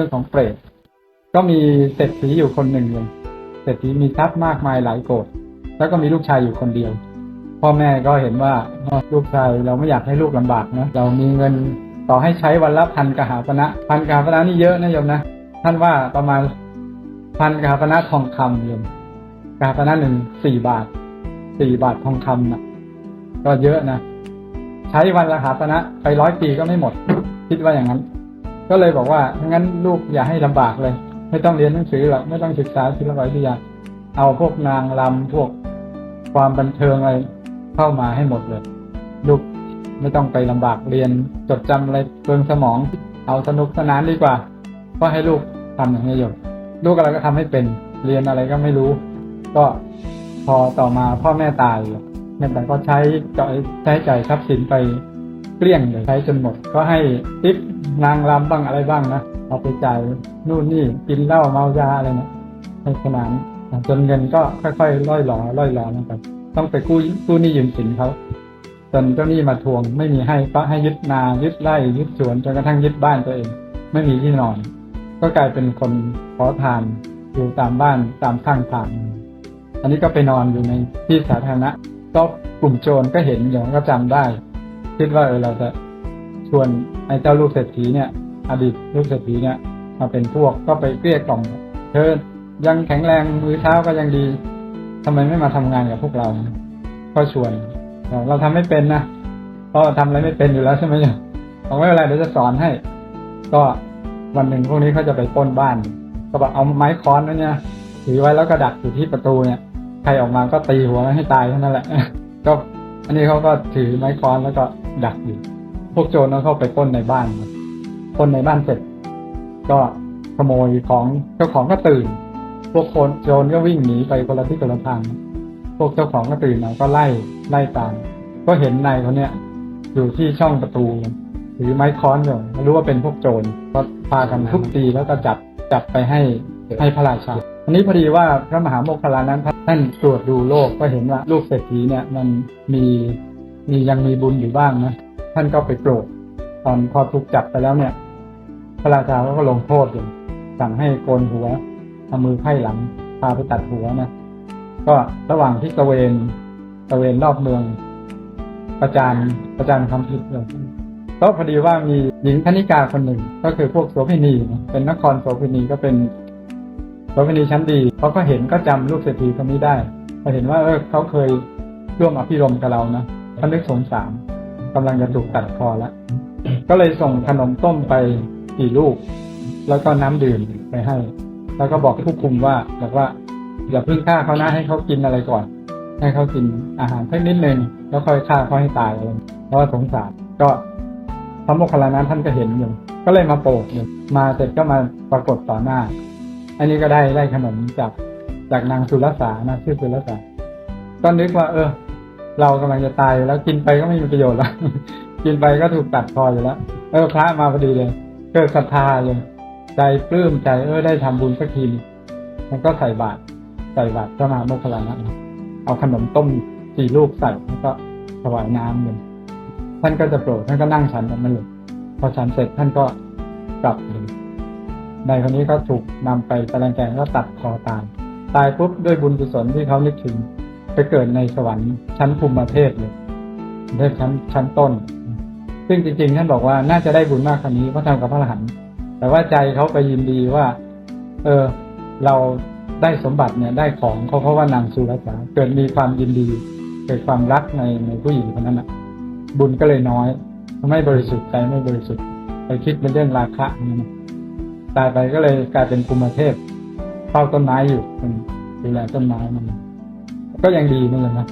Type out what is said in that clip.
รื่องของเปรตก็มีเศรษฐีอยู่คนหนึ่งเลยเศรษฐีมีทรัพย์มากมายหลายโกดแล้วก็มีลูกชายอยู่คนเดียว พ่อแม่ก็เห็นว่าลูกชายเราไม่อยากให้ลูกลำบากนะเรามีเงินต่อให้ใช้วันละพันกหาปณะพันกหาปณะนี่เยอะนะโยมนะท่านว่าประมาณพันกหาปณะทองคำโยมกหาปณะหนึ่งสี่บาทสี่บาททองคำนะก็เยอะนะใช้วันละหาปณะไปร้อยปีก็ไม่หมด คิดว่าอย่างนั้น ก็เลยบอกว่างั้นลูกอย่าให้ลำบากเลย ไม่ต้องเรียนหนังสือหรอกไม่ต้องศึกษาศิลปวิทยา เอาพวกนางรำพวกความบันเทิงอะไรเข้ามาให้หมดเลย ลูกไม่ต้องไปลำบากเรียนจดจำอะไรเปลืองสมอง เอาสนุกสนานดีกว่าก็ให้ลูกทำอย่างนี้อยู่ลูกอะไรก็ทำให้เป็นเรียนอะไรก็ไม่รู้ ก็พอต่อมาพ่อแม่ตายแม่แต่ก็ใช้จ่ายใช้จ่ายทรัพย์สินไป เกลี้ยงเลยใช้จนหมด ก็ให้ทิปนางรำบ้างอะไรบ้างนะเอาไปจ่ายนู่นนี่กินเหล้าเมายาอะไรเนะให้สนานจนเงินก็ค่อยๆล่อยหลอล่อยหลอลงไปต้องไปกู้กู้หนี้ยืมสินเขาจนเจ้าหนี้มาทวง ไม่มีให้ก็ให้ยึดนายึดไร่ยึดสวนจนกระทั่งยึดบ้านตัวเอง ไม่มีที่นอน ก็กลายเป็นคนขอทานอยู่ตามบ้านตามข้างทางอันนี้ก็ไปนอนอยู่ในที่สาธารณะก็กลุ่มโจรก็เห็นอย่างก็จำได้ คิดว่าเออเราจะชวนไอ้เจ้าลูกเศรษฐีเนี่ย อดีตลูกเศรษฐีเนี่ย มาเป็นพวกก็ไปเกลี้ยกล่อมเธอยังแข็งแรงมือเท้าก็ยังดีทำไมไม่มาทำงานกับพวกเรา ก็ชวน เราทำไม่เป็นนะเพราะทำอะไรไม่เป็นอยู่แล้วใช่ไหมเนี่ยบอกไม่เป็นไรเดี๋ยวจะสอนให้ ก็วันหนึ่งพวกนี้เขาจะไปป้นบ้าน ก็บอกเอาไม้ค้อนนั่นเนี่ยถือไว้แล้วก็ดักอยู่ที่ประตูเนี่ย ใครออกมาก็ตีหัวมันให้ตายเท่านั้นแหละ ก็ อันนี้เขาก็ถือไม้ค้อนแล้วก็ดักอยู่ พวกโจรก็เข้าไปป้นในบ้านป้นในบ้านเสร็จ ก็ขโมยของเจ้าของก็ตื่น พวกคนโจรก็วิ่งหนีไปคนละที่คนละทาง พวกเจ้าของก็ตื่นมาก็ไล่ไล่ตาม ก็เห็นนายคนเนี้ยอยู่ที่ช่องประตูถือไม้ค้อนอยู่รู้ว่าเป็นพวกโจรก็พากันทุบตีแล้วก็จับจับไปให้ให้พระราชา อันนี้พอดีว่าพระมหาโมคคลานั้นท่านตรวจดูโลกก็เห็นว่าลูกเศรษฐีเนี่ยมันมีมียังมีบุญอยู่บ้างนะท่านก็ไปโปรดตอนพอถูกจับไปแล้วเนี่ย พระราชาก็ลงโทษอยู่สั่งให้โกนหัวเอามือไพ่หลังพาไปตัดหัวนะก็ระหว่างที่ตะเวนตะเวนรอบเมือง ประจานประจานคำผิดเลยก็พอดีว่ามีหญิงคณิกาคนหนึ่ง ก็คือพวกโสเภณีเป็นนครโสเภณีก็เป็น โสเภณีชั้นดีเขาก็เห็นก็จำลูกเศรษฐีคนนี้ได้พอเห็นว่าเออเขาเคยร่วมอภิรมกับเรานะเขานึกสงสารกำลังจะถูกตัดคอแล้ว ก็เลยส่งขนมต้มไปกี่ลูก แล้วก็น้ำดื่มไปให้ แล้วก็บอกผู้คุมว่าบอกว่าอย่าพิ่งฆ่าเขานะให้เขากินอะไรก่อน ให้เขากินอาหารเพิ่นิดนึงแล้วค่อยฆ่าเขาให้ตายเองเพราะว่าสงสารก็พระโมคคัลลานั้นท่านก็เห็นอยู่ก็เลยมาโปรดมาเสร็จก็มาปรากฏต่อหน้า อันนี้ก็ได้ได้ขนมจากจากนางสุรสานะชื่อสุรสาก็นึกว่า เออ เรากำลังจะตายแล้วกินไปก็ไม่มีประโยชน์แล้วกินไปก็ถูกตัดคออยู่แล้วเออพระมาพอดีเลยเกิดศรัทธาเลยใจปลื้มใจเออได้ทำบุญสักทีนึงมันก็ใส่บาตรใส่บาตรพระมหาโมคคลานะเอาขนมต้มสี่ลูกใส่แล้วก็ถวายน้ำเลยท่านก็จะโปรดท่านก็นั่งฉันแบบนั้นเลยพอฉันเสร็จท่านก็กลับเลย นายคนนี้ก็ถูกนำไปตะแลงแกงก็ตัดคอตายตายปุ๊บด้วยบุญกุศลที่เขานึกถึงไปเกิดในสวรรค์ชั้นภูมิเทพเลยเทพชั้นชั้นต้น ซึ่งจริงๆท่านบอกว่าน่าจะได้บุญมากกว่านี้เพราะทำกับพระอรหันต์แต่ว่าใจเขาไปยินดีว่า เออ เราได้สมบัติเนี่ยได้ของเขาเพราะว่านางสุรสาเกิดมีความยินดี เกิดความรักในในผู้หญิงคนนั้นนะบุญก็เลยน้อยไม่บริสุทธิ์ใจไม่บริสุทธิ์ไปคิดเป็นเรื่องราคะนี่นะ ตายไปก็เลยกลายเป็นภูมิเทพเฝ้าต้นไม้อยู่เป็นดูแลต้นไม้มัน ก็ยังดีนั่นแหละนะ